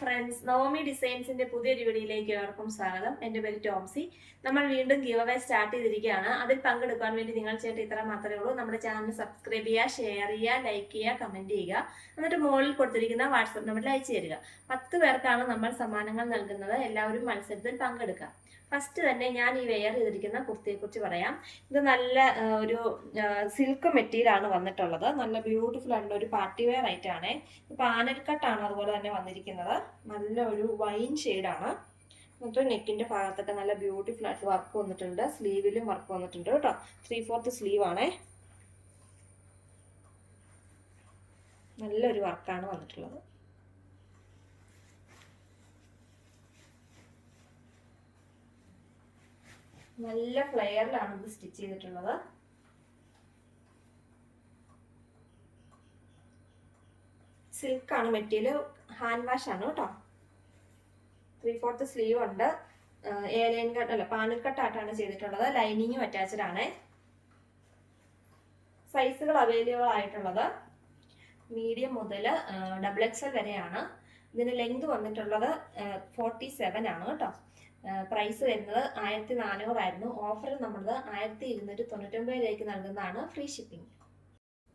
Friends Navami ഡിസൈൻസിന്റെ പുതിയൊരു വീഡിയോയിലേക്ക് ഏവർക്കും സ്വാഗതം. എന്റെ പേര് ടോംസി. നമ്മൾ വീണ്ടും ഗീവ് അവേ സ്റ്റാർട്ട് ചെയ്തിരിക്കുകയാണ്. അതിൽ പങ്കെടുക്കാൻ വേണ്ടി നിങ്ങൾ ചെയ്യേണ്ട ഇത്ര മാത്രമേ ഉള്ളൂ. നമ്മുടെ ചാനൽ സബ്സ്ക്രൈബ് ചെയ്യുക ഷെയർ ചെയ്യുക ലൈക്ക് ചെയ്യുക കമന്റ് ചെയ്യുക. എന്നിട്ട് മുകളിൽ കൊടുത്തിരിക്കുന്ന വാട്സപ്പ് നമ്പറിൽ അയച്ചു തരിക. പത്ത് പേർക്കാണ് നമ്മൾ സമ്മാനങ്ങൾ നൽകുന്നത്. എല്ലാവരും മത്സരത്തിൽ പങ്കെടുക്കുക. ഫസ്റ്റ് തന്നെ ഞാൻ ഈ വെയർ ചെയ്തിരിക്കുന്ന കുർത്തിയെ കുറിച്ച് പറയാം. ഇത് നല്ല ഒരു സിൽക്ക് മെറ്റീരിയലാണ് വന്നിട്ടുള്ളത്. നല്ല ബ്യൂട്ടിഫുൾ ആയിട്ടുള്ള ഒരു പാർട്ടി വെയർ ആയിട്ടാണ് പാനൽ കട്ടാണ് അതുപോലെ തന്നെ വന്നിരിക്കുന്നത്. നല്ല ഒരു വൈൻ ഷെയ്ഡാണ് എന്നിട്ട് നെക്കിന്റെ ഭാഗത്തൊക്കെ നല്ല ബ്യൂട്ടിഫുൾ ആയിട്ട് വർക്ക് വന്നിട്ടുണ്ട്. സ്ലീവിലും വർക്ക് വന്നിട്ടുണ്ട് കേട്ടോ. ത്രീ ഫോർത്ത് സ്ലീവ് ആണേ. നല്ലൊരു വർക്കാണ് വന്നിട്ടുള്ളത്. നല്ല ഫ്ലെയറിലാണ് ഇത് സ്റ്റിച്ച് ചെയ്തിട്ടുള്ളത്. സിൽക്കാണ് മെറ്റീരിയൽ ഹാൻഡ് വാഷ് ആണ് കേട്ടോ. ത്രീ ഫോർത്ത് സ്ലീവ് ഉണ്ട്. ഏലൈൻ കട്ട് അല്ല പാനൽ കട്ടായിട്ടാണ് ചെയ്തിട്ടുള്ളത്. ലൈനിങ്ങും അറ്റാച്ച്ഡ് ആണ്. സൈസുകൾ അവൈലബിൾ ആയിട്ടുള്ളത്. മീഡിയം മുതൽ ഡബിൾ എക്സൽ വരെയാണ്. ഇതിന് ലെങ്ത് വന്നിട്ടുള്ളത് ഫോർട്ടി സെവൻ ആണ് കേട്ടോ. പ്രൈസ് വരുന്നത് ആയിരത്തി നാനൂറായിരുന്നു ഓഫർ നമ്മളത് ആയിരത്തി ഇരുന്നൂറ്റി തൊണ്ണൂറ്റൊമ്പത് രൂപയ്ക്ക് നൽകുന്നതാണ് ഫ്രീ ഷിപ്പിംഗ്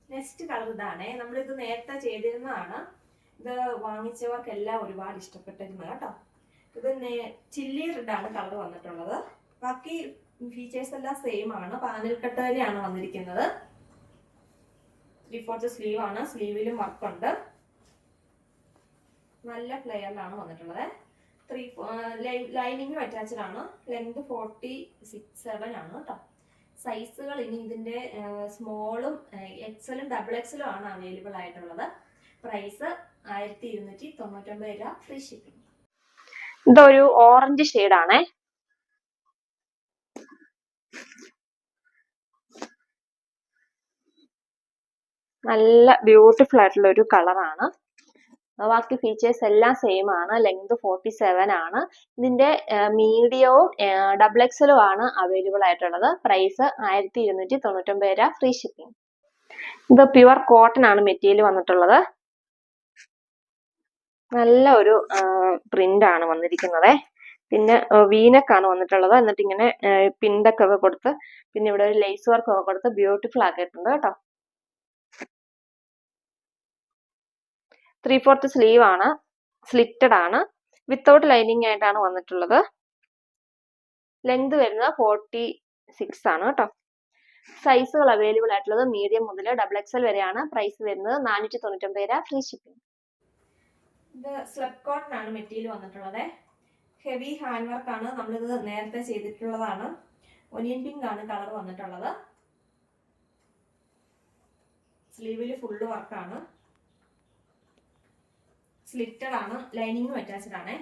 നെക്സ്റ്റ് കളർ ഇതാണ്. നമ്മളിത് നേരത്തെ ചെയ്തിരുന്നതാണ്. ഇത് വാങ്ങിച്ചവർക്കെല്ലാം ഒരുപാട് ഇഷ്ടപ്പെട്ടിരുന്നു കേട്ടോ. ഇത് ചില്ലി റെഡാണ് കളർ വന്നിട്ടുള്ളത്. ബാക്കി ഫീച്ചേഴ്സ് എല്ലാം സെയിം ആണ്. പാനൽ കട്ട് തന്നെയാണ് വന്നിരിക്കുന്നത്. ത്രീ ഫോർത്ത് സ്ലീവ് ആണ് സ്ലീവിലും വർക്ക് ഉണ്ട്. നല്ല ഫ്ലെയറിലാണ് വന്നിട്ടുള്ളത്. ത്രീ ലൈനിങ്ങും അറ്റാച്ച്ഡ് ആണ്. ലെങ്ത് ഫോർട്ടി സിക്സ് സെവൻ ആണ് കേട്ടോ സൈസുകൾ ഇനി ഇതിന്റെ സ്മോളും എക്സലും ഡബിൾ എക്സലും ആണ് അവൈലബിൾ ആയിട്ടുള്ളത്. പ്രൈസ് ആയിരത്തി ഇരുന്നൂറ്റി തൊണ്ണൂറ്റൊമ്പത് രൂപ ഫ്രീ ഷിപ്പിംഗ് ഇതൊരു ഓറഞ്ച് ഷെയ്ഡാണേ നല്ല ബ്യൂട്ടിഫുൾ ആയിട്ടുള്ള ഒരു കളറാണ് ബാക്കി ഫീച്ചേഴ്സ് എല്ലാം സെയിം ആണ്. ലെങ്ത് ഫോർട്ടി സെവൻ ആണ്. ഇതിന്റെ മീഡിയവും ഡബിൾ എക്സലും ആണ് അവൈലബിൾ ആയിട്ടുള്ളത്. പ്രൈസ് ആയിരത്തി ഇരുന്നൂറ്റി തൊണ്ണൂറ്റൊമ്പത് രൂപ. ഫ്രീ ഷിപ്പിംഗ് ഇത് പ്യുവർ കോട്ടൺ ആണ് മെറ്റീരിയൽ വന്നിട്ടുള്ളത്. നല്ല ഒരു പ്രിന്റ് ആണ് വന്നിരിക്കുന്നത്. പിന്നെ വീനക്കാണ് വന്നിട്ടുള്ളത്. എന്നിട്ട് ഇങ്ങനെ പിന്തൊക്കെ ഒക്കെ കൊടുത്ത് പിന്നെ ഇവിടെ ഒരു ലേസ് വർക്ക് ഒക്കെ കൊടുത്ത് ബ്യൂട്ടിഫുൾ ആക്കിയിട്ടുണ്ട് കേട്ടോ. ത്രീ ഫോർത്ത് സ്ലീവ് ആണ് സ്ലിറ്റഡ് ആണ്. വിത്തൗട്ട് ലൈനിങ് ആയിട്ടാണ് വന്നിട്ടുള്ളത്. ലെങ്ത് വരുന്നത് ഫോർട്ടി സിക്സ് ആണ് കേട്ടോ. സൈസുകൾ അവൈലബിൾ ആയിട്ടുള്ളത് മീഡിയം മുതൽ ഡബിൾ എക്സൽ വരെയാണ്. പ്രൈസ് വരുന്നത് നാനൂറ്റി തൊണ്ണൂറ്റൊമ്പത് രൂപ ഫ്രീ ഷിപ്പിംഗ് ഇത് സ്ലബ് കോട്ടൺ ആണ് മെറ്റീരിയൽ വന്നിട്ടുള്ളത്. ഹെവി ഹാൻഡ് വർക്ക് ആണ് നമ്മളിത് നേരത്തെ ചെയ്തിട്ടുള്ളതാണ്. ഒനിയൻ പിങ്ക് ആണ് കളർ വന്നിട്ടുള്ളത്. സ്ലീവിൽ ഫുള്ള് വർക്കാണ് സ്ലിറ്റഡ് ആണ് ലൈനിങ്ങും അറ്റാച്ച്ഡ് ആണ്.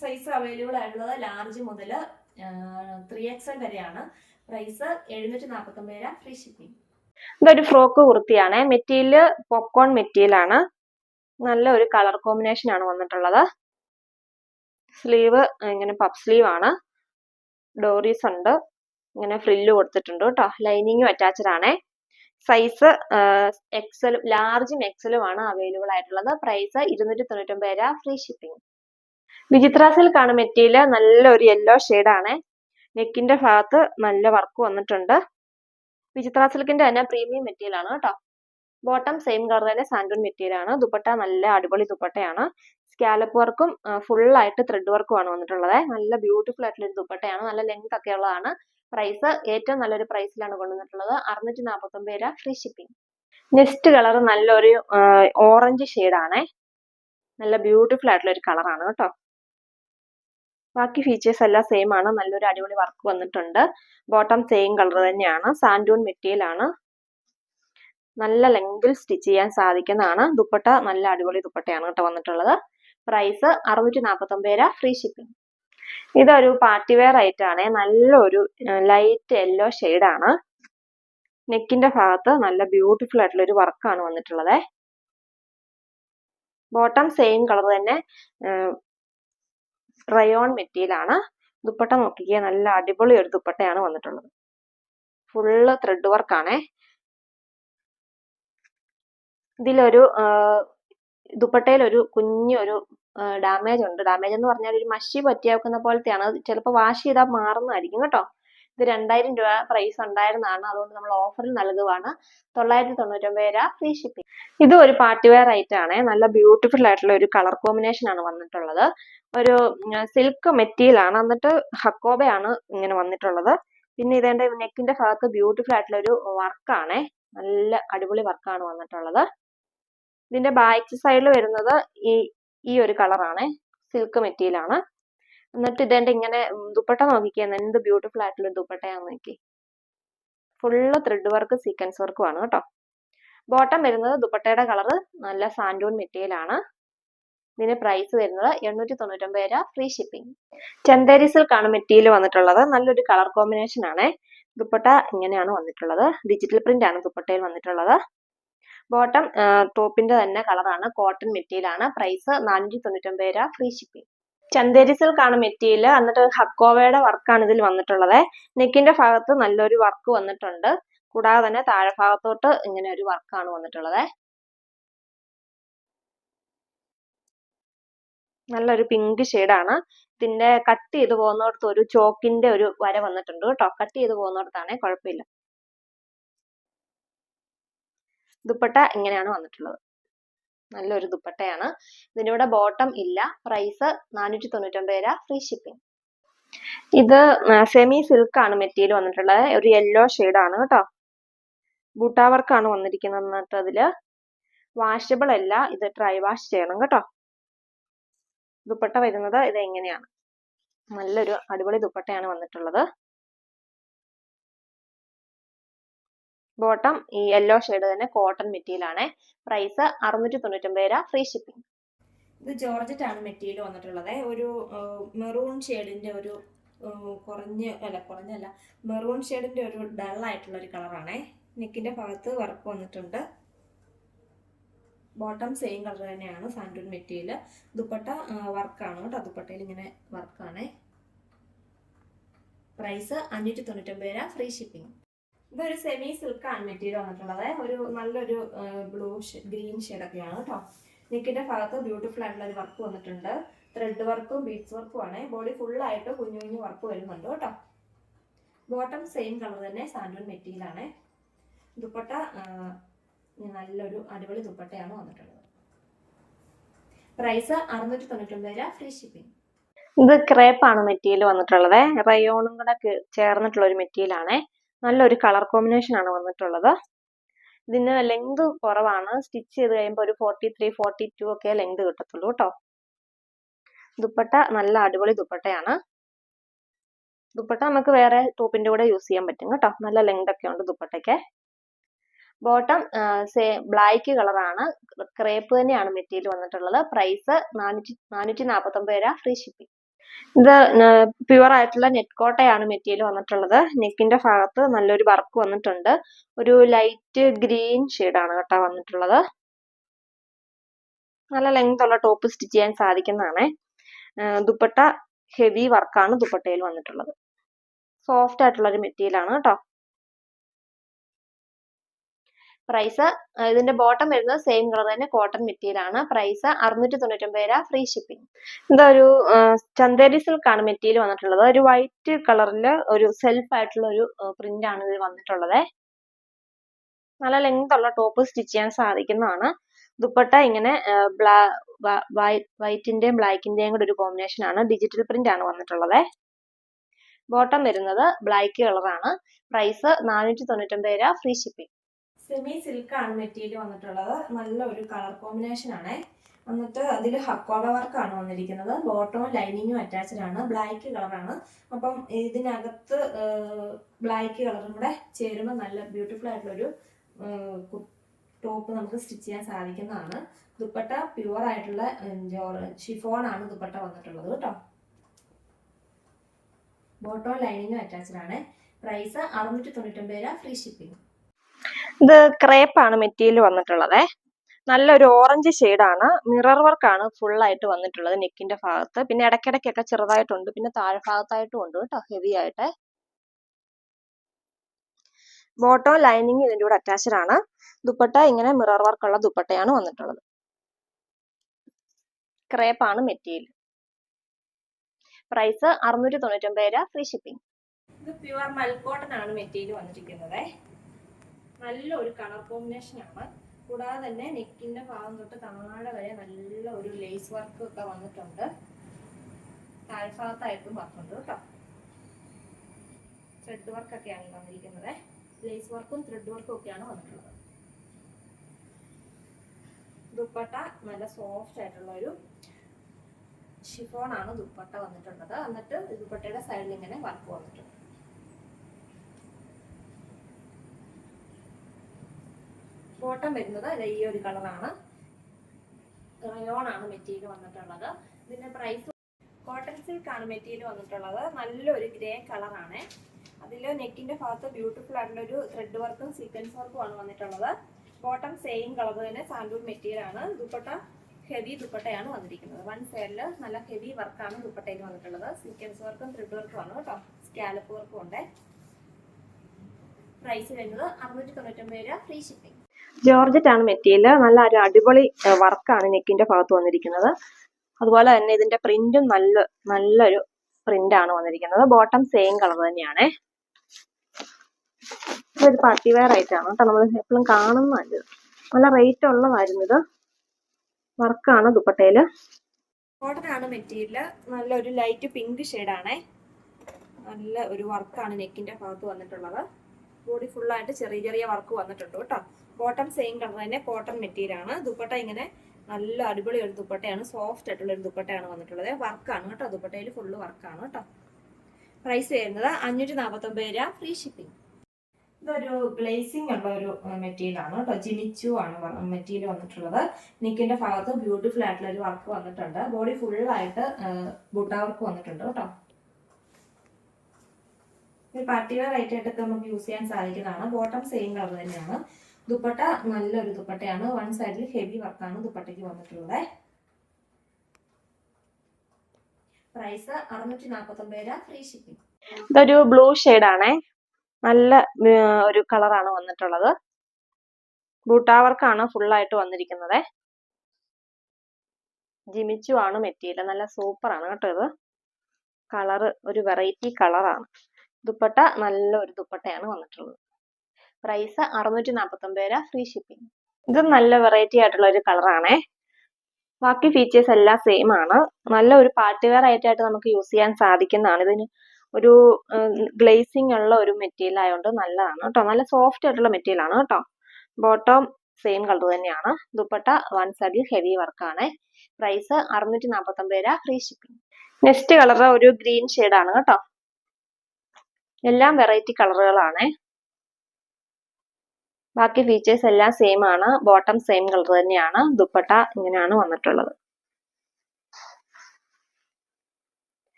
സൈസ് അവൈലബിൾ ആയിട്ടുള്ളത് ലാർജ് മുതൽ ത്രീ എക്സ് എൽ വരെയാണ്. പ്രൈസ് എഴുന്നൂറ്റി നാൽപ്പത്തി ഒമ്പത് രൂപ ഫ്രീ ഷിപ്പിംഗ് ഇതൊരു ഫ്രോക്ക് കുർത്തിയാണ്. മെറ്റീരിയൽ പോപ്കോൺ മെറ്റീരിയൽ ആണ്. നല്ല ഒരു കളർ കോമ്പിനേഷൻ ആണ് വന്നിട്ടുള്ളത്. സ്ലീവ് ഇങ്ങനെ പപ്പ് സ്ലീവ് ആണ്. ഡോറീസ് ഉണ്ട്. ഇങ്ങനെ ഫ്രില്ല് കൊടുത്തിട്ടുണ്ട് കേട്ടോ. ലൈനിങ്ങും അറ്റാച്ച്ഡ് ആണ്. സൈസ് എക്സലും ലാർജും എക്സലും ആണ് അവൈലബിൾ ആയിട്ടുള്ളത്. പ്രൈസ് ഇരുന്നൂറ്റി തൊണ്ണൂറ്റൊമ്പത് രൂപ ഫ്രീ ഷിപ്പിംഗ് വിചിത്ര സിൽക്കാണ് മെറ്റീരിയൽ. നല്ല ഒരു യെല്ലോ ആണ്. നെക്കിന്റെ ഭാഗത്ത് നല്ല വർക്ക് വന്നിട്ടുണ്ട്. വിചിത്ര സിൽക്കിന്റെ തന്നെ പ്രീമിയം മെറ്റീരിയൽ ആണ് കേട്ടോ. ബോട്ടം സെയിം കളർ തന്നെ സാൻഡൂൺ മെറ്റീരിയൽ ആണ്. ദുപ്പട്ട നല്ല അടിപൊളി ദുപ്പട്ടയാണ്. സ്കാലപ്പ് വർക്കും ഫുൾ ആയിട്ട് ത്രെഡ് വർക്കും ആണ് വന്നിട്ടുള്ളത്. നല്ല ബ്യൂട്ടിഫുൾ ആയിട്ടുള്ള ഒരു ദുപ്പട്ടയാണ്. നല്ല ലെങ്ത് ഒക്കെ ഉള്ളതാണ്. പ്രൈസ് ഏറ്റവും നല്ലൊരു പ്രൈസിലാണ് കൊണ്ടുവന്നിട്ടുള്ളത്. അറുന്നൂറ്റി നാൽപ്പത്തി ഒമ്പത് രൂപ ഫ്രീ ഷിപ്പിംഗ് നെക്സ്റ്റ് കളർ നല്ലൊരു ഓറഞ്ച് ഷെയ്ഡാണേ നല്ല ബ്യൂട്ടിഫുൾ ആയിട്ടുള്ള ഒരു കളറാണ് കേട്ടോ. ബാക്കി ഫീച്ചേഴ്സ് എല്ലാം സെയിം ആണ്. നല്ലൊരു അടിപൊളി വർക്ക് വന്നിട്ടുണ്ട്. ബോട്ടം സെയിം കളർ തന്നെയാണ്. സാൻഡൂൺ മെറ്റീരിയൽ ആണ്. നല്ല ലെങ്കിൽ സ്റ്റിച്ച് ചെയ്യാൻ സാധിക്കുന്നതാണ്. ദുപ്പട്ട നല്ല അടിപൊളി ദുപ്പട്ടയാണ് കേട്ടോ വന്നിട്ടുള്ളത്. പ്രൈസ് അറുന്നൂറ്റി നാൽപ്പത്തി ഒമ്പത് രൂപ ഫ്രീ ഷിപ്പിംഗ് ഇതൊരു പാർട്ടി വെയർ ആയിട്ടാണ് നല്ലൊരു ലൈറ്റ് യെല്ലോ ആണ്. നെക്കിന്റെ ഭാഗത്ത് നല്ല ബ്യൂട്ടിഫുൾ ആയിട്ടുള്ള ഒരു വർക്കാണ് വന്നിട്ടുള്ളത്. ബോട്ടം സെയിം കളർ തന്നെ റയോൺ മെറ്റീരിയൽ ആണ്. ദുപ്പട്ട നോക്കിക്കുക നല്ല അടിപൊളി ഒരു ദുപ്പട്ടയാണ് വന്നിട്ടുള്ളത്. ഫുള്ള് ത്രെഡ് വർക്കാണേ ഇതിലൊരു ദുപ്പട്ടയിൽ ഒരു കുഞ്ഞു ഒരു ഡാമേജ് ഉണ്ട്. ഡാമേജ് എന്ന് പറഞ്ഞാൽ ഒരു മഷി പറ്റിയാക്കുന്ന പോലത്തെയാണ്. അത് ചിലപ്പോൾ വാഷ് ചെയ്താൽ മാറുന്നതായിരിക്കും കേട്ടോ. ഇത് രണ്ടായിരം രൂപ പ്രൈസ് ഉണ്ടായിരുന്നതാണ്. അതുകൊണ്ട് നമ്മൾ ഓഫറിൽ നൽകുവാണ്. തൊള്ളായിരത്തി തൊണ്ണൂറ്റൊമ്പത് രൂപ ഫ്രീ ഷിപ്പിംഗ് ഇത് ഒരു പാർട്ടി വെയർ ആണ്. നല്ല ബ്യൂട്ടിഫുൾ ആയിട്ടുള്ള ഒരു കളർ കോമ്പിനേഷൻ ആണ് വന്നിട്ടുള്ളത്. ഒരു സിൽക്ക് മെറ്റീരിയൽ ആണ്. എന്നിട്ട് ഹക്കോബയാണ് ഇങ്ങനെ വന്നിട്ടുള്ളത്. പിന്നെ ഇതേണ്ട നെക്കിന്റെ ഭാഗത്ത് ബ്യൂട്ടിഫുൾ ആയിട്ടുള്ള ഒരു വർക്കാണ് നല്ല അടിപൊളി വർക്കാണ് വന്നിട്ടുള്ളത്. ഇതിന്റെ ബാക്ക് സൈഡിൽ വരുന്നത് ഈ ഈ ഒരു കളറാണ്. സിൽക്ക് മെറ്റീരിയൽ ആണ്. എന്നിട്ട് ഇതെന്റെ ഇങ്ങനെ ദുപ്പട്ട നോക്കിക്കേ. എന്ത് ബ്യൂട്ടിഫുൾ ആയിട്ടുള്ള ദുപ്പട്ടയാന്ന് നോക്കി ഫുള്ള് ത്രെഡ് വർക്ക് സീക്വൻസ് വർക്കും ആണ് കേട്ടോ. ബോട്ടം വരുന്നത് ദുപ്പട്ടയുടെ കളർ നല്ല സാൻഡൂൺ മെറ്റീരിയൽ ആണ്. ഇതിന് പ്രൈസ് വരുന്നത് എണ്ണൂറ്റി തൊണ്ണൂറ്റൊമ്പത് രൂപ ഫ്രീ ഷിപ്പിംഗ് ചന്തേരി സിൽക്ക് ആണ് മെറ്റീരിയൽ വന്നിട്ടുള്ളത്. നല്ലൊരു കളർ കോമ്പിനേഷൻ ആണ്. ദുപ്പട്ട ഇങ്ങനെയാണ് വന്നിട്ടുള്ളത്. ഡിജിറ്റൽ പ്രിന്റ് ആണ് ദുപ്പട്ടയിൽ വന്നിട്ടുള്ളത്. ബോട്ടം ടോപ്പിന്റെ തന്നെ കളറാണ് കോട്ടൺ മെറ്റീരിയൽ ആണ്. പ്രൈസ് നാനൂറ്റി തൊണ്ണൂറ്റൊമ്പത് രൂപ ഫ്രീ ഷിപ്പിംഗ് ചന്തേരി സിൽക്ക് ആണ് മെറ്റീരിയൽ എന്നിട്ട് ഹക്കോവയുടെ വർക്കാണ് ഇതിൽ വന്നിട്ടുള്ളത്. നെക്കിന്റെ ഭാഗത്ത് നല്ലൊരു വർക്ക് വന്നിട്ടുണ്ട്. കൂടാതെ തന്നെ താഴെ ഭാഗത്തോട്ട് ഇങ്ങനെ ഒരു വർക്കാണ് വന്നിട്ടുള്ളത്. നല്ലൊരു പിങ്ക് ആണ്. ഇതിന്റെ കട്ട് ചെയ്ത് പോകുന്നിടത്ത് ഒരു ചോക്കിന്റെ ഒരു വര വന്നിട്ടുണ്ട് കേട്ടോ. കട്ട് ചെയ്ത് പോകുന്നിടത്താണെ കുഴപ്പമില്ല. ദുപ്പട്ട ഇങ്ങനെയാണ് വന്നിട്ടുള്ളത്. നല്ലൊരു ദുപ്പട്ടയാണ്. ഇതിന്റെ ഇവിടെ ബോട്ടം ഇല്ല. പ്രൈസ് നാനൂറ്റി തൊണ്ണൂറ്റൊമ്പത് രൂപ. ഫ്രീ ഷിപ്പിംഗ് ഇത് സെമി സിൽക്ക് ആണ് മെറ്റീരിയൽ വന്നിട്ടുള്ളത്. ഒരു യെല്ലോ ആണ് കേട്ടോ. ബൂട്ടാ വർക്കാണ് വന്നിരിക്കുന്നത് അതിൽ. വാഷബിൾ അല്ല. ഇത് ഡ്രൈ വാഷ് ചെയ്യണം കേട്ടോ. ദുപ്പട്ട വരുന്നത് ഇത് എങ്ങനെയാണ് നല്ലൊരു അടിപൊളി ദുപ്പട്ടയാണ് വന്നിട്ടുള്ളത്. ബോട്ടം ഈ യെല്ലോ ഷെയ്ഡ് തന്നെ കോട്ടൺ മെറ്റീരിയൽ ആണ്. പ്രൈസ് അറുന്നൂറ്റി തൊണ്ണൂറ്റൊമ്പത് രൂപ ഫ്രീ ഷിപ്പിംഗ് ഇത് ജോർജറ്റ് ആണ് മെറ്റീരിയൽ വന്നിട്ടുള്ളത്. ഒരു മെറൂൺ ഷെയ്ഡിന്റെ ഒരു കുറഞ്ഞ അല്ല കുറഞ്ഞല്ല മെറൂൺ ഷെയ്ഡിന്റെ ഒരു ഡൾ ആയിട്ടുള്ള ഒരു കളറാണ് നെക്കിന്റെ ഭാഗത്ത് വർക്ക് വന്നിട്ടുണ്ട്. ബോട്ടം സെയിം കളർ തന്നെയാണ് സാൻഡൂൺ മെറ്റീരിയൽ ദുപ്പട്ട വർക്കാണ് കേട്ടോ. ദുപ്പട്ടയിൽ ഇങ്ങനെ വർക്കാണ് പ്രൈസ് അഞ്ഞൂറ്റി തൊണ്ണൂറ്റൊമ്പത് രൂപ ഫ്രീ ഷിപ്പിംഗ് ഇതൊരു സെമി സിൽക്ക് ആണ് മെറ്റീരിയൽ വന്നിട്ടുള്ളത്. ഒരു നല്ലൊരു ബ്ലൂ ഗ്രീൻ ഷെയ്ഡൊക്കെയാണ് കേട്ടോ നെക്കിന്റെ ഭാഗത്ത് ബ്യൂട്ടിഫുൾ ആയിട്ടുള്ള ഒരു വർക്ക് വന്നിട്ടുണ്ട്. ത്രെഡ് വർക്കും ബീഡ്സ് വർക്കും ആണ്. ബോഡി ഫുള്ളായിട്ട് കുഞ്ഞു കുഞ്ഞു വർക്ക് വരുന്നുണ്ട് കേട്ടോ ബോട്ടം സെയിം കളർ തന്നെ സാൻഡൂൺ മെറ്റീരിയൽ ആണ്. ദുപ്പട്ട നല്ലൊരു അടിപൊളി ദുപ്പട്ടയാണ് വന്നിട്ടുള്ളത്. പ്രൈസ് അറുന്നൂറ്റി തൊണ്ണൂറ്റൊമ്പത് രൂപ ഫ്രീ ഷിപ്പിംഗ് ഇത് ക്രേപ്പ് ആണ് മെറ്റീരിയൽ വന്നിട്ടുള്ളത്. റയോണും കൂടെ ചേർന്നിട്ടുള്ള ഒരു മെറ്റീരിയൽ ആണ്. നല്ലൊരു കളർ കോമ്പിനേഷൻ ആണ് വന്നിട്ടുള്ളത്. ഇതിന് ലെങ്ത് കുറവാണ്. സ്റ്റിച്ച് ചെയ്ത് കഴിയുമ്പോൾ ഒരു ഫോർട്ടി ത്രീ ഫോർട്ടി ടു ഒക്കെ ലെങ്ത് കിട്ടത്തുള്ളൂ കേട്ടോ ദുപ്പട്ട നല്ല അടിപൊളി ദുപ്പട്ടയാണ്. ദുപ്പട്ട നമുക്ക് വേറെ ടോപ്പിന്റെ കൂടെ യൂസ് ചെയ്യാൻ പറ്റും കേട്ടോ. നല്ല ലെങ്ത് ഒക്കെ ഉണ്ട് ദുപ്പട്ടയ്ക്ക്. ബോട്ടം സേ ബ്ലാക്ക് കളറാണ്. ക്രേപ്പ് തന്നെയാണ് മെറ്റീരിയൽ വന്നിട്ടുള്ളത്. പ്രൈസ് നാനൂറ്റി നാനൂറ്റി നാൽപ്പത്തൊമ്പത് രൂപ ഫ്രീ ഷിപ്പിംഗ്. ഇത് പ്യുവർ ആയിട്ടുള്ള നെറ്റ് കോട്ടയാണ് മെറ്റീരിയൽ വന്നിട്ടുള്ളത്. നെക്കിന്റെ ഭാഗത്ത് നല്ലൊരു വർക്ക് വന്നിട്ടുണ്ട്. ഒരു ലൈറ്റ് ഗ്രീൻ ആണ് കേട്ടോ വന്നിട്ടുള്ളത്. നല്ല ലെങ്ത് ഉള്ള ടോപ്പ് സ്റ്റിച്ച് ചെയ്യാൻ സാധിക്കുന്നതാണ്. ദുപ്പട്ട ഹെവി വർക്കാണ് ദുപ്പട്ടയിൽ വന്നിട്ടുള്ളത്. സോഫ്റ്റ് ആയിട്ടുള്ള ഒരു മെറ്റീരിയൽ ആണ് കേട്ടോ. പ്രൈസ് ഇതിന്റെ ബോട്ടം വരുന്നത് സെയിം കളർ തന്നെ കോട്ടൺ മെറ്റീരിയൽ ആണ്. പ്രൈസ് അറുന്നൂറ്റി തൊണ്ണൂറ്റി ഒമ്പത് രൂപ ഫ്രീ ഷിപ്പിംഗ് ഇതൊരു ചന്തേരി സിൽക്ക് ആണ് മെറ്റീരിയൽ വന്നിട്ടുള്ളത്. ഒരു വൈറ്റ് കളറിൽ ഒരു സെൽഫ് ആയിട്ടുള്ള ഒരു പ്രിന്റ് ആണ് ഇതിൽ വന്നിട്ടുള്ളത്. നല്ല ലെങ്ത് ഉള്ള ടോപ്പ് സ്റ്റിച്ച് ചെയ്യാൻ സാധിക്കുന്നതാണ്. ദുപ്പട്ട ഇങ്ങനെ ബ്ലാ വൈറ്റിന്റെയും ബ്ലാക്കിന്റെയും കൂടെ ഒരു കോമ്പിനേഷൻ ആണ് ഡിജിറ്റൽ പ്രിന്റ് ആണ് വന്നിട്ടുള്ളത്. ബോട്ടം വരുന്നത് ബ്ലാക്ക് കളറാണ് പ്രൈസ് നാനൂറ്റി തൊണ്ണൂറ്റൊമ്പത് രൂപ ഫ്രീ ഷിപ്പിംഗ് സെമി സിൽക്ക് ആണ് മെറ്റീരിയൽ വന്നിട്ടുള്ളത്. നല്ല ഒരു കളർ കോമ്പിനേഷൻ ആണ്. എന്നിട്ട് അതിൽ ഹക്കോള വർക്കാണ് വന്നിരിക്കുന്നത്. ബോട്ടവും ലൈനിങ്ങും അറ്റാച്ച്ഡ് ആണ്. ബ്ലാക്ക് കളറാണ് അപ്പം ഇതിനകത്ത് ബ്ലാക്ക് കളറും കൂടെ ചേരുമ്പോൾ നല്ല ബ്യൂട്ടിഫുൾ ആയിട്ടുള്ളൊരു ടോപ്പ് നമുക്ക് സ്റ്റിച്ച് ചെയ്യാൻ സാധിക്കുന്നതാണ്. ദുപ്പട്ട പ്യുവർ ആയിട്ടുള്ള ഷിഫോൺ ആണ് ദുപ്പട്ട വന്നിട്ടുള്ളത് കേട്ടോ. ബോട്ടോ ലൈനിങ്ങും അറ്റാച്ച്ഡ് ആണ്. പ്രൈസ് അറുന്നൂറ്റി തൊണ്ണൂറ്റൊമ്പത് രൂപ ഫ്രീ ഷിപ്പിംഗ് ഇത് ക്രേപ്പ് ആണ് മെറ്റീരിയൽ വന്നിട്ടുള്ളത്. നല്ലൊരു ഓറഞ്ച് ഷെയ്ഡാണ് മിറർ വർക്കാണ് ഫുൾ ആയിട്ട് വന്നിട്ടുള്ളത് നെക്കിന്റെ ഭാഗത്ത്. പിന്നെ ഇടയ്ക്കിടയ്ക്കൊക്കെ ചെറുതായിട്ടുണ്ട്. പിന്നെ താഴെ ഭാഗത്തായിട്ടും ഉണ്ട് കേട്ടോ ഹെവി ആയിട്ട്. ബോട്ടോ ലൈനിങ് ഇതിന്റെ കൂടെ അറ്റാച്ച്ഡ് ആണ്. ദുപ്പട്ട ഇങ്ങനെ മിറർ വർക്കുള്ള ദുപ്പട്ടയാണ് വന്നിട്ടുള്ളത്. ക്രേപ്പ് ആണ് മെറ്റീരിയൽ പ്രൈസ് അറുന്നൂറ്റി തൊണ്ണൂറ്റൊമ്പത് രൂപ ഫ്രീ ഷിപ്പിംഗ് ഇത് പ്യുവർ മൽക്കോട്ടൺ ആണ് മെറ്റീരിയൽ വന്നിരിക്കുന്നത്. നല്ലൊരു കളർ കോമ്പിനേഷൻ ആണ് കൂടാതെ തന്നെ നെക്കിന്റെ ഭാഗം തൊട്ട് താഴെ വരെ നല്ല ഒരു ലേസ് വർക്ക് ഒക്കെ വന്നിട്ടുണ്ട്. താഴ്ഭാഗത്തായിട്ടും വർക്കുണ്ട് കേട്ടോ. ത്രെഡ് വർക്ക് ഒക്കെയാണ് ഈ വന്നിരിക്കുന്നത് ലേസ് വർക്കും ത്രെഡ് വർക്കും ഒക്കെയാണ് വന്നിട്ടുള്ളത്. ദുപ്പട്ട നല്ല സോഫ്റ്റ് ആയിട്ടുള്ള ഒരു ഷിഫോൺ ആണ് ദുപ്പട്ട വന്നിട്ടുള്ളത്. എന്നിട്ട് ദുപ്പട്ടയുടെ സൈഡിൽ ഇങ്ങനെ വർക്ക് വന്നിട്ടുണ്ട്. ബോട്ടം വരുന്നത് ഈ ഒരു കളറാണ്. റയോൺ ആണ് മെറ്റീരിയൽ വന്നിട്ടുള്ളത്. ഇതിന്റെ പ്രൈസ് കോട്ടൺ സിൽക്ക് ആണ് മെറ്റീരിയൽ വന്നിട്ടുള്ളത്. നല്ലൊരു ഗ്രേ കളറാണ് അതിൽ നെക്കിന്റെ ഭാഗത്ത് ബ്യൂട്ടിഫുൾ ആയിട്ടുള്ള ഒരു ത്രെഡ് വർക്കും സീക്വൻസ് വർക്കും ആണ് വന്നിട്ടുള്ളത്. ബോട്ടം സെയിം കളർ തന്നെ സാൻഡൂൺ മെറ്റീരിയൽ ആണ്. ദുപ്പട്ട ഹെവി ദുപ്പട്ടയാണ് വന്നിരിക്കുന്നത്. വൺ സൈഡിൽ നല്ല ഹെവി വർക്കാണ് ദുപ്പട്ടയിൽ വന്നിട്ടുള്ളത്. സീക്വൻസ് വർക്കും ത്രെഡ് വർക്കും ആണ് കേട്ടോ. സ്കാലപ്പ് വർക്കും ഉണ്ട്. പ്രൈസ് വരുന്നത് അറുന്നൂറ്റി തൊണ്ണൂറ്റൊമ്പത് രൂപ ഫ്രീ ഷിപ്പിംഗ് ജോർജറ്റ് ആണ് മെറ്റീരിയൽ നല്ല ഒരു അടിപൊളി വർക്കാണ് നെക്കിന്റെ ഭാഗത്ത് വന്നിരിക്കുന്നത്. അതുപോലെ തന്നെ ഇതിന്റെ പ്രിന്റും നല്ല നല്ലൊരു പ്രിന്റ് ആണ് വന്നിരിക്കുന്നത്. ബോട്ടം സെയിം കളർ തന്നെയാണ്. ഇതൊരു പാർട്ടി വെയർ ആയിട്ടാണ് കേട്ടോ. നമ്മൾ എപ്പോഴും കാണുന്നതല്ല നല്ല റേറ്റ് ഉള്ളതായിരുന്നു ഇത്. വർക്കാണ് ദുപ്പട്ടയിൽ കോട്ടൺ ആണ് മെറ്റീരിയൽ നല്ലൊരു ലൈറ്റ് പിങ്ക് ഷെയ്ഡാണേ. നല്ല ഒരു വർക്കാണ് നെക്കിന്റെ ഭാഗത്ത് വന്നിട്ടുള്ളത്. ബോഡി ഫുള്ളായിട്ട് ചെറിയ ചെറിയ വർക്ക് വന്നിട്ടുണ്ട് കേട്ടോ. ബോട്ടം സെയിം കളർ തന്നെ കോട്ടൺ മെറ്റീരിയൽ ആണ്. ദുപ്പട്ട ഇങ്ങനെ നല്ല അടിപൊളി ഒരു ദുപ്പട്ടയാണ്. സോഫ്റ്റ് ആയിട്ടുള്ള ഒരു ദുപ്പട്ടയാണ് വന്നിട്ടുള്ളത്. വർക്കാണ് കേട്ടോ. ദുപ്പട്ടയിൽ ഫുള്ള് വർക്കാണ് കേട്ടോ. പ്രൈസ് വരുന്നത് അഞ്ഞൂറ്റി നാൽപ്പത്തൊമ്പത് രൂപ. ഫ്രീ ഷിപ്പിംഗ് ഇതൊരു ഗ്ലേസിംഗ് ഉള്ള ഒരു മെറ്റീരിയൽ ആണ് കേട്ടോ. ജിനിച്ചു ആണ് മെറ്റീരിയൽ വന്നിട്ടുള്ളത്. നിക്കിന്റെ ഭാഗത്ത് ബ്യൂട്ടിഫുൾ ആയിട്ടുള്ള ഒരു വർക്ക് വന്നിട്ടുണ്ട്. ബോഡി ഫുള്ളായിട്ട് ബുട്ട വർക്ക് വന്നിട്ടുണ്ട് കേട്ടോ. ഒരു ആയിട്ട് ആയിട്ടൊക്കെ നമുക്ക് യൂസ് ചെയ്യാൻ സാധിക്കുന്നതാണ്. ബോട്ടം സെയിം കളർ തന്നെയാണ്. ദുപ്പട്ട നല്ലൊരു ദുപ്പട്ടയാണ്. വൺ സൈഡിൽ ഹെവി വർക്കാണ് ദുപ്പട്ടയ്ക്ക് വന്നിട്ടുള്ളത്. പ്രൈസ് അറുന്നൂറ്റി നാൽപ്പത്തൊമ്പത് രൂപ. ഫ്രീ ഷിപ്പിംഗ് ഇതൊരു ബ്ലൂ ആണേ. നല്ല ഒരു കളറാണ് വന്നിട്ടുള്ളത്. ബൂട്ടാ വർക്കാണ് ഫുള്ളായിട്ട് വന്നിരിക്കുന്നത്. ജിമിച്ചു ആണ് മെറ്റീരിയൽ. നല്ല സൂപ്പറാണ് കേട്ടോ ഇത്. കളറ് ഒരു വെറൈറ്റി കളറാണ് ദുപ്പട്ട നല്ല ഒരു ദുപ്പട്ടയാണ് വന്നിട്ടുള്ളത്. പ്രൈസ് അറുന്നൂറ്റി നാൽപ്പത്തൊമ്പത് രൂപ ഫ്രീ ഷിപ്പിംഗ് ഇത് നല്ല വെറൈറ്റി ആയിട്ടുള്ള ഒരു കളറാണേ ബാക്കി ഫീച്ചേഴ്സ് എല്ലാം സെയിം ആണ്. നല്ല ഒരു പാർട്ടി വെയർ ആയിട്ടായിട്ട് നമുക്ക് യൂസ് ചെയ്യാൻ സാധിക്കുന്നതാണ്. ഇതിന് ഒരു ഗ്ലേസിംഗ് ഉള്ള ഒരു മെറ്റീരിയൽ ആയതുകൊണ്ട് നല്ലതാണ് കേട്ടോ നല്ല സോഫ്റ്റ് ആയിട്ടുള്ള മെറ്റീരിയൽ ആണ് കേട്ടോ ബോട്ടം സെയിം കളർ തന്നെയാണ്. ദുപ്പട്ട വൺ സൈഡിൽ ഹെവി വർക്കാണ് പ്രൈസ് അറുന്നൂറ്റി നാൽപ്പത്തൊമ്പത് രൂപ ഫ്രീ ഷിപ്പിംഗ് നെക്സ്റ്റ് കളർ ഒരു ഗ്രീൻ ആണ് കേട്ടോ എല്ലാം വെറൈറ്റി കളറുകളാണ് ബാക്കി ഫീച്ചേഴ്സ് എല്ലാം സെയിം ആണ്. ബോട്ടം സെയിം കളർ തന്നെയാണ്. ദുപ്പട്ട ഇങ്ങനെയാണ് വന്നിട്ടുള്ളത്.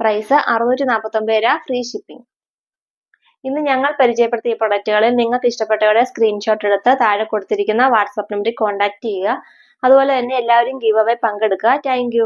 പ്രൈസ് അറുന്നൂറ്റി നാൽപ്പത്തൊമ്പത് രൂപ ഫ്രീ ഷിപ്പിംഗ് ഇന്ന് ഞങ്ങൾ പരിചയപ്പെടുത്തിയ പ്രൊഡക്റ്റുകളിൽ നിങ്ങൾക്ക് ഇഷ്ടപ്പെട്ടവരെ സ്ക്രീൻഷോട്ട് എടുത്ത് താഴെ കൊടുത്തിരിക്കുന്ന വാട്സാപ്പ് നമ്പറിൽ കോൺടാക്ട് ചെയ്യുക. അതുപോലെ തന്നെ എല്ലാവരും ഗീവ് അവേ പങ്കെടുക്കുക താങ്ക്